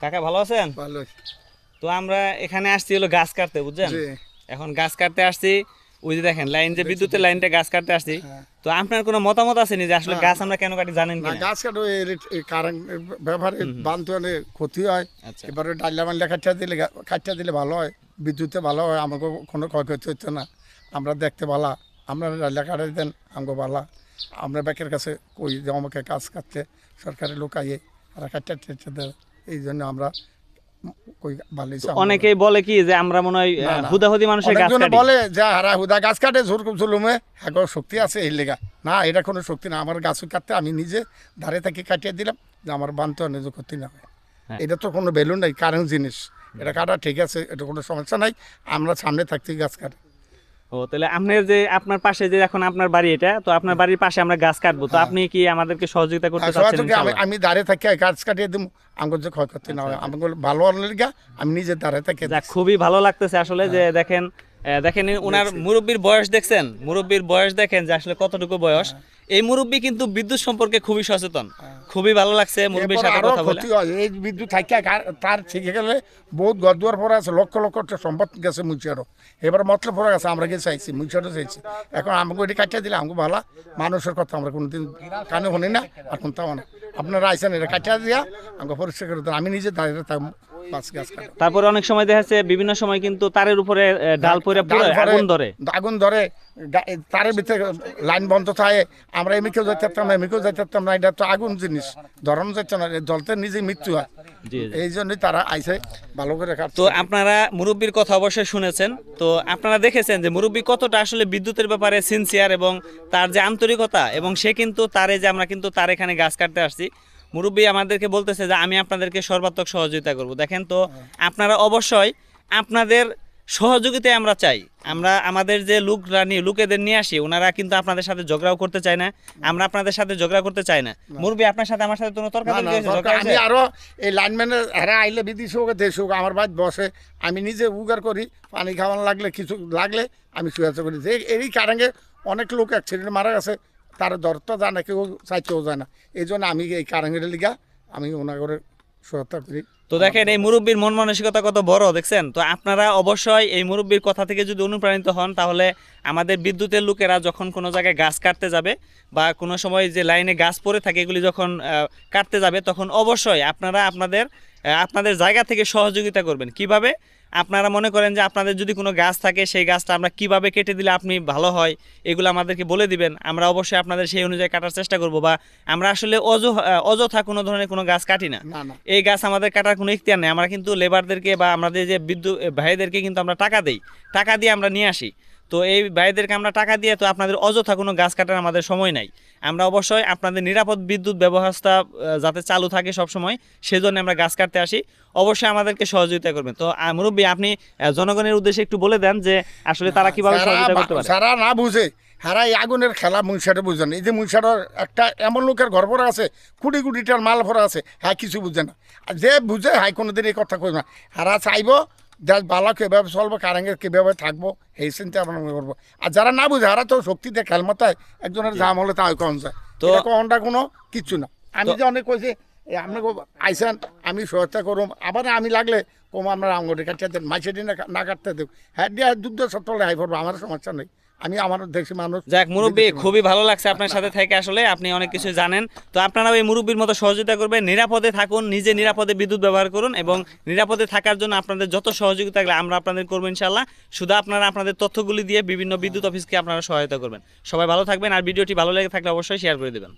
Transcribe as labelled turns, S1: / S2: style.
S1: কাকা ভালো আছেন?
S2: ভালো
S1: তো আমরা এখানে আসছি হলো গাছ কাটতে বুঝছেন? এখন গাছ কাটতে আসছি ওই যে দেখেন লাইন যে বিদ্যুতের লাইনটা গাছ কাটতে আসছি।
S2: হ্যাঁ।
S1: তো আপনার কোনো মতামত আছে নি যে আসলে গাছ আমরা কেন কাটি জানেন
S2: না
S1: কি
S2: গাছ কাটো কারেন্ট ব্যবহারে বানতে হলে ক্ষতি হয়।
S1: আচ্ছা।
S2: এবারে ডাইলা মাল্লা কাটিয়া দিলে কাটিয়া দিলে ভালো হয় বিদ্যুতে ভালো হয় আমাকে কোনো ক্ষয়ক্ষতি হচ্ছে না। আমরা দেখতে ভালো আমরা ডাইলা কাটাই দেন আমাকে ভালো। আমরা ব্যাকের কাছে কই যে আমাকে কাজ কাটতে সরকারের লোক আইয়ে আর কাটিয়া টেটে দেয়। এই জন্য আমরা কই
S1: অনেকেই বলে কি যে আমরা মনে হয়। হুদাহুদি মানুষের গাছ কাটি।
S2: বলে যে হারা হুদা গাছ কাটে জোর জুলুমে। হ্যাঁ শক্তি আছে এই লেগা। না এটা কোনো শক্তি না। আমার গাছ কাটতে আমি নিজে ধারে থেকে কাটিয়ে দিলাম যে আমার বানতে নিজে ক্ষতি না হয়।
S1: হ্যাঁ।
S2: এটা তো কোনো ভ্যালু নাই কারেন্ট জিনিস। এটা কাটা ঠিক আছে এটা কোনো সমস্যা নাই। আমরা সামনে থাকতে গাছ কাটি।
S1: ও তাহলে আপনার যে আপনার পাশে যে এখন আপনার বাড়ি এটা তো আপনার বাড়ির পাশে আমরা গাছ কাটবো তো আপনি কি আমাদেরকে সহযোগিতা করতে
S2: আর
S1: চাচ্ছেন
S2: হ্যাঁ, আমি আমি দাঁড়িয়ে থাকি গাছ কাটিয়ে দিব আমার যে ক্ষয়ক্ষতি না হয় আমাকে ভালো আমি নিজে দাঁড়িয়ে থাকি।
S1: খুবই ভালো লাগতেছে আসলে যে
S2: হ্যাঁ।
S1: দেখেন আহ, দেখেন ওনার মুরব্বীর বয়স দেখছেন? মুরব্বীর বয়স দেখেন যে আসলে কতটুকু বয়স।
S2: হ্যাঁ।
S1: এই মুরব্বী কিন্তু বিদ্যুৎ সম্পর্কে খুবই সচেতন। খুবই ভালো লাগছে মুরব্বীর সাথে কথা বলে।
S2: এই বিদ্যুৎ থাকিয়া তার শিখে গেলে বহুত গদুয়ার পরে আছে লক্ষ লক্ষ সম্পদ গেছে মুচিয়ারও এবার মতলব পরে গেছে আমরা গিয়ে চাইছি মুচিয়ারও চাইছি। এখন আমাকে ওইটি কাটিয়ে দিলে আমাকে ভালো। মানুষের কথা আমরা কোনোদিন কানে শুনি না আর শুনতাম না। আপনারা আইসেন এটা কাটিয়ে দিয়া আমাকে পরিষ্কার করে আমি নিজে দাঁড়িয়ে পাঁচ গাছ কাটা।
S1: তারপরে অনেক সময় দেখা যাচ্ছে বিভিন্ন সময় কিন্তু তারের উপরে ডাল পরে পুরো আগুন ধরে।
S2: আগুন ধরে। তারের ভিতরে লাইন বন্ধ থাকে। আমরা এমনিকেও যাইতে পারতাম এমনিকেও যাইতে পারতাম না। এটা তো আগুন জিনিস। ধরানো যাচ্ছে না জলতে নিজে মৃত্যু হয়। এই জন্যই তারা আইসে ভালো করে
S1: তো আপনারা মুরব্বীর কথা অবশ্যই শুনেছেন। তো আপনারা দেখেছেন যে মুরব্বী কতটা আসলে বিদ্যুতের ব্যাপারে সিনসিয়ার এবং তার যে আন্তরিকতা এবং সে কিন্তু তারে যে আমরা কিন্তু তার এখানে গাছ কাটতে আসছি। মুরব্বী আমাদেরকে বলতেছে যে আমি আপনাদেরকে সর্বাত্মক সহযোগিতা করব। দেখেন তো আপনারা অবশ্যই আপনাদের সহযোগিতায় আমরা চাই। আমরা আমাদের যে লোকরা নিয়ে লোকেদের নিয়ে আসি ওনারা কিন্তু আপনাদের সাথে ঝগড়াও করতে চায় না। আমরা আপনাদের সাথে ঝগড়া করতে চাই না। মুরব্বী আপনার সাথে আমার সাথে কোনো তর্ক
S2: না, না, আমি আরও এই লাইনম্যানের হেরা আইলে বিদেশ হোক দেশ হোক আমার বাড়ি বসে আমি নিজে উগার করি পানি খাওয়ানো লাগলে কিছু লাগলে আমি সুয়াচা করি এই কারণে অনেক লোক এক অ্যাক্সিডেন্ট মারা গেছে। তার দরটা যায় না কেউ চাইতেও যায় না। এই জন্য আমি এই কারণের লিগা আমি ওনাগরে সহায়তা করি।
S1: তো দেখেন, এই মুরব্বীর মন মানসিকতা কত বড়, দেখছেন? তো আপনারা অবশ্যই এই মুরব্বীর কথা থেকে যদি অনুপ্রাণিত হন, তাহলে আমাদের বিদ্যুতের লোকেরা যখন কোনো জায়গায় গাছ কাটতে যাবে বা কোনো সময় যে লাইনে গাছ পড়ে থাকে, এগুলি যখন কাটতে যাবে, তখন অবশ্যই আপনারা আপনাদের আপনাদের জায়গা থেকে সহযোগিতা করবেন। কীভাবে? আপনারা মনে করেন যে আপনাদের যদি কোনো গাছ থাকে সেই গাছটা আমরা কীভাবে কেটে দিলে আপনি ভালো হয় এগুলো আমাদেরকে বলে দিবেন। আমরা অবশ্যই আপনাদের সেই অনুযায়ী কাটার চেষ্টা করব বা আমরা আসলে অজ অযথা কোনো ধরনের কোনো গাছ কাটি না। এই গাছ আমাদের কাটার কোনো ইখতিয়ার নেই। আমরা কিন্তু লেবারদেরকে বা আমাদের যে বিদ্যুৎ ভাইদেরকে কিন্তু আমরা টাকা দেই। টাকা দিয়ে আমরা নিয়ে আসি। তো এই ভাইদেরকে আমরা টাকা দিয়ে তো আপনাদের অযথা কোনো গাছ কাটার আমাদের সময় নাই। আমরা অবশ্যই আপনাদের নিরাপদ বিদ্যুৎ ব্যবস্থা যাতে চালু থাকে সব সময় সেজন্য আমরা গাছ কাটতে আসি। অবশ্যই আমাদেরকে সহযোগিতা করবেন। তো মুরব্বী আপনি জনগণের উদ্দেশ্যে একটু বলে দেন যে আসলে তারা কীভাবে সহযোগিতা করতে পারে।
S2: যারা না বুঝে হারা এই আগুনের খেলা মুনসাটা বুঝেন। এই যে মুনসাটার একটা এমন লোকের ঘর ভরা আছে কুড়ি কুড়িটার মাল ভরা আছে হ্যাঁ কিছু বুঝে না। যে বুঝে হাই কোনোদিন এই কথা কই না। হারা চাইব দেশ বালা কীভাবে চলবো কারেঙ্গে কীভাবে থাকব এই চিন্তা আমরা করব। আর যারা না বুঝে হারা তো শক্তিতে খেলমতায় একজনের জাম হলে তাই কম যায়। তো কনটা কোনো কিচ্ছু না। আমি যে অনেক কইছি আপনাকে আপনি আইসেন আমি সহায়তা করুম আবার আমি লাগলে কম আপনার আঙুলি কাটতে দেন মাইসে দিনে না কাটতে দেব। হ্যাঁ দিয়ে দুধ সত্তরে হাই পড়ব আমার সমস্যা নেই। আমি আমার দেশি মানুষ।
S1: যাক মুরব্বী খুবই ভালো লাগছে আপনার সাথে থেকে আসলে আপনি অনেক কিছু জানেন। তো আপনারা ওই মুরব্বীর মতো সহযোগিতা করবেন নিরাপদে থাকুন নিজে নিরাপদে বিদ্যুৎ ব্যবহার করুন এবং নিরাপদে থাকার জন্য আপনাদের যত সহযোগিতা লাগলে আমরা আপনাদের করব ইনশাল্লাহ শুধু আপনারা আপনাদের তথ্যগুলি দিয়ে বিভিন্ন বিদ্যুৎ অফিসকে আপনারা সহায়তা করবেন। সবাই ভালো থাকবেন আর ভিডিওটি ভালো লেগে থাকলে অবশ্যই শেয়ার করে দেবেন।